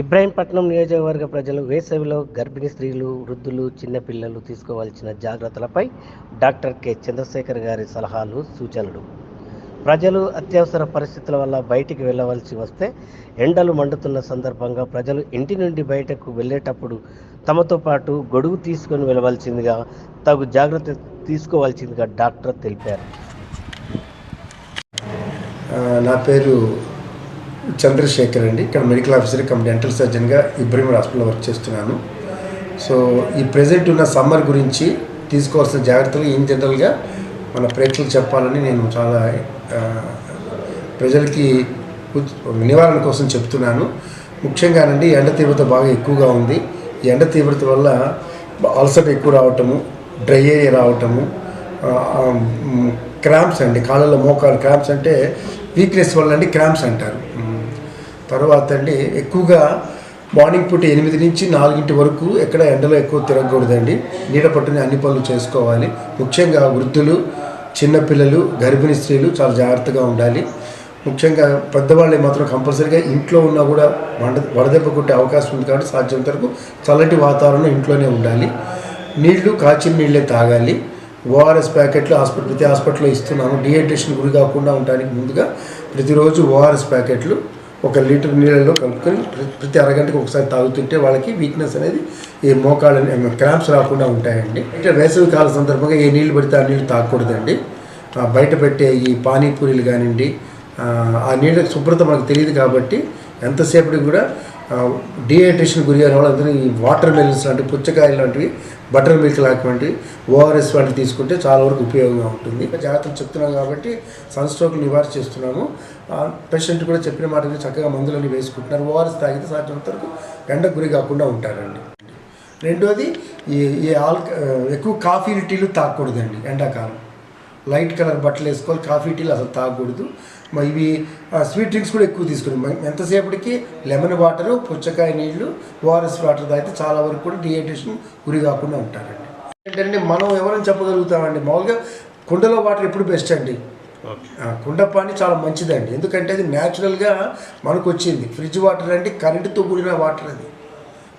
ఇబ్రాహీంపట్నం నియోజకవర్గ ప్రజలు వేసవిలో గర్భిణీ స్త్రీలు వృద్ధులు చిన్నపిల్లలు తీసుకోవాల్సిన జాగ్రత్తలపై డాక్టర్ కె. చంద్రశేఖర్ గారి సలహాలు సూచనలు. ప్రజలు అత్యవసర పరిస్థితుల వల్ల బయటికి వెళ్ళవలసి వస్తే ఎండలు మండుతున్న సందర్భంగా ప్రజలు ఇంటి నుండి బయటకు వెళ్ళేటప్పుడు తమతో పాటు గొడుగు తీసుకొని వెళ్ళవలసిందిగా తగు జాగ్రత్త తీసుకోవాల్సిందిగా డాక్టర్ తెలిపారు. నా పేరు చంద్రశేఖర్ అండి. ఇక్కడ మెడికల్ ఆఫీసర్ కమ్ డెంటల్ సర్జన్గా ఇబ్రహీం హాస్పిటల్లో వర్క్ చేస్తున్నాను. సో ఈ ప్రజెంట్ ఉన్న సమ్మర్ గురించి తీసుకోవాల్సిన జాగ్రత్తలు ఇన్ జనరల్గా మన ప్రేక్షకులు చెప్పాలని నేను చాలా ప్రజలకి నివారణ కోసం చెప్తున్నాను. ముఖ్యంగానండి ఎండ తీవ్రత బాగా ఎక్కువగా ఉంది. ఈ ఎండ తీవ్రత వల్ల అలసట ఎక్కువ రావటము డ్రై అయ్యి రావటము క్రాంప్స్ అండి. కాళ్ళలో మోకాలు క్రాంప్స్ అంటే వీక్నెస్ వల్ల అండి క్రాంప్స్ అంటారు. తర్వాత అండి ఎక్కువగా మార్నింగ్ పూట ఎనిమిది నుంచి నాలుగింటి వరకు ఎక్కడ ఎండలో ఎక్కువ తిరగకూడదండి. నీడ పట్టుని అన్ని పనులు చేసుకోవాలి. ముఖ్యంగా వృద్ధులు చిన్నపిల్లలు గర్భిణీ స్త్రీలు చాలా జాగ్రత్తగా ఉండాలి. ముఖ్యంగా పెద్దవాళ్ళు మాత్రం కంపల్సరీగా ఇంట్లో ఉన్నా కూడా వండ వడదెబ్బ కొట్టే అవకాశం ఉంది కాబట్టి సాధ్యమైనంత వరకు చల్లటి వాతావరణం ఇంట్లోనే ఉండాలి. నీళ్ళు కాచిన నీళ్ళే తాగాలి. ఓఆర్ఎస్ ప్యాకెట్లు హాస్పిటల్ ప్రతి హాస్పిటల్లో ఇస్తున్నాము. డిహైడ్రేషన్ గురి కాకుండా ఉండడానికి ముందుగా ప్రతిరోజు ఓఆర్ఎస్ ప్యాకెట్లు ఒక లీటర్ నీళ్ళలో కలుపుకొని ప్రతి అరగంటకు ఒకసారి తాగుతుంటే వాళ్ళకి వీక్నెస్ అనేది ఈ మోకాళ్ళని క్రాంప్స్ రాకుండా ఉంటాయండి. అంటే వేసవి కాల సందర్భంగా ఏ నీళ్ళు పడితే ఆ నీళ్ళు తాగకూడదండి. బయట పెట్టే ఈ పానీపూరీలు కానివ్వండి ఆ, ఆ నీళ్ళ శుభ్రత మనకు తెలియదు కాబట్టి ఎంతసేపటికి కూడా డిహైడ్రేషన్ గురి అయిన వాళ్ళందరూ ఈ వాటర్ మెలన్స్ లాంటివి పుచ్చకాయలు లాంటివి బటర్ మిల్క్ లాంటివి ఓఆర్ఎస్ లాంటివి తీసుకుంటే చాలా వరకు ఉపయోగంగా ఉంటుంది. జాగ్రత్తలు చెప్తున్నాం కాబట్టి సన్ స్ట్రోక్ నివారణ చేస్తున్నాము. పేషెంట్ కూడా చెప్పిన మాట చక్కగా మందులన్నీ వేసుకుంటున్నారు. ఓఆర్ఎస్ తాగితే సాధ్యమైనంత వరకు ఎండకు గురి కాకుండా ఉంటారండి. రెండోది ఈ ఈ ఆల్ ఎక్కువ కాఫీ టీలు తాగకూడదండి ఎండాకాలం. లైట్ కలర్ బట్టలు వేసుకోవాలి కాఫీ టీలు అసలు తాగకూడదు. మరి ఇవి స్వీట్ డ్రింక్స్ కూడా ఎక్కువ తీసుకుని మ- ఎంతసేపటికి లెమన్ వాటరు పుచ్చకాయ నీళ్ళు ఓఆర్ఎస్ వాటర్ తాగితే చాలా వరకు కూడా డిహైడ్రేషన్ గురి కాకుండా ఉంటారండి. ఏంటంటే మనం ఎవరైనా చెప్పగలుగుతామండి మామూలుగా కుండలో వాటర్ ఎప్పుడు బెస్ట్ అండి? కుండ పానీ చాలా మంచిదండి. ఎందుకంటే అది న్యాచురల్గా మనకు వచ్చింది. ఫ్రిడ్జ్ వాటర్ అంటే కరెంటుతో కూడిన వాటర్ అది.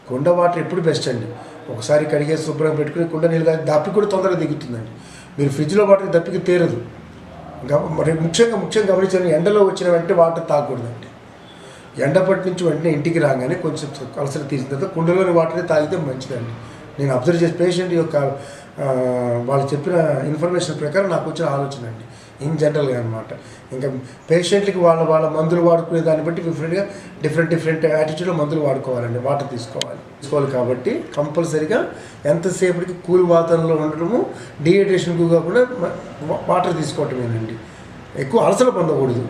కుండ వాటర్ ఎప్పుడు బెస్ట్ అండి? ఒకసారి కడిగేసి శుభ్రంగా పెట్టుకుని కుండ నీళ్ళు దప్పి కూడా తొందరగా దిగుతుందండి. మీరు ఫ్రిడ్జ్లో వాటర్ దప్పికి తీరదు. మరి ముఖ్యంగా ముఖ్యంగా గమనించిన ఎండలో వచ్చిన వెంటనే వాటర్ తాగకూడదండి. ఎండపట్టి నుంచి వెంటనే ఇంటికి రాగానే కొంచెం అలసట తీసిన తర్వాత కుండలోని వాటరే తాగితే మంచిదండి. నేను అబ్జర్వ్ చేసి పేషెంట్ యొక్క వాళ్ళు చెప్పిన ఇన్ఫర్మేషన్ ప్రకారం నాకు వచ్చిన ఆలోచన అండి. ఇన్ జనరల్గా అనమాట ఇంకా పేషెంట్లకి వాళ్ళ వాళ్ళ మందులు వాడుకునే దాన్ని బట్టి డిఫరెంట్గా డిఫరెంట్ డిఫరెంట్ యాటిట్యూడ్లో మందులు వాడుకోవాలండి వాటర్ తీసుకోవాలి. తీసుకోవాలి కాబట్టి కంపల్సరీగా ఎంతసేపటికి కూల్ వాతావరణంలో ఉండటము డిహైడ్రేషన్కు కాకుండా వాటర్ తీసుకోవటమేనండి. ఎక్కువ అలసట పొందకూడదు.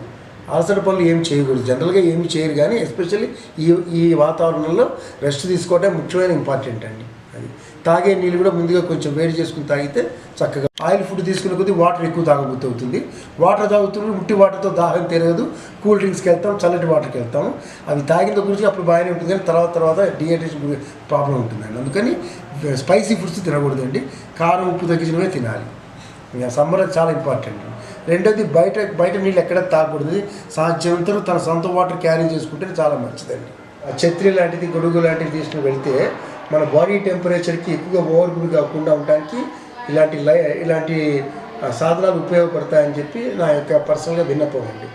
అలసట పనులు ఏం చేయకూడదు. జనరల్గా ఏమి చేయరు కానీ ఎస్పెషల్లీ ఈ ఈ వాతావరణంలో రెస్ట్ తీసుకోవటం ముఖ్యమైన ఇంపార్టెంట్ అండి. అది తాగే నీళ్ళు కూడా ముందుగా కొంచెం వేడి చేసుకుని తాగితే చక్కగా ఆయిల్ ఫుడ్ తీసుకునే కొద్దీ వాటర్ ఎక్కువ తాగబుద్ధి అవుతుంది. వాటర్ తాగుతున్నప్పుడు ఉట్టి వాటర్తో దాహం తెలియదు. కూల్ డ్రింక్స్కి వెళ్తాం చల్లటి వాటర్కి వెళ్తాము అవి తాగిన గురించి అప్పుడు బాగానే ఉంటుంది కానీ తర్వాత తర్వాత డిహైడ్రేషన్ ప్రాబ్లం ఉంటుందండి. అందుకని స్పైసీ ఫుడ్స్ తినకూడదండి. కారం ఉప్పు తగ్గించినవే తినాలి. ఇంకా సమ్మర్ అది చాలా ఇంపార్టెంట్. రెండోది బయట బయట నీళ్ళు ఎక్కడ తాగకూడదు. సాధ్యమంతరం తన సొంత వాటర్ క్యారీ చేసుకుంటే చాలా మంచిదండి. ఆ ఛత్రి లాంటిది గొడుగు లాంటివి తీసుకుని వెళ్తే మన బాడీ టెంపరేచర్కి ఎక్కువగా ఓవర్ కాకుండా ఉండడానికి ఇలాంటి లై ఇలాంటి సాధనాలు ఉపయోగపడతాయని చెప్పి నా యొక్క పర్సనల్గా విన్నపం అండి.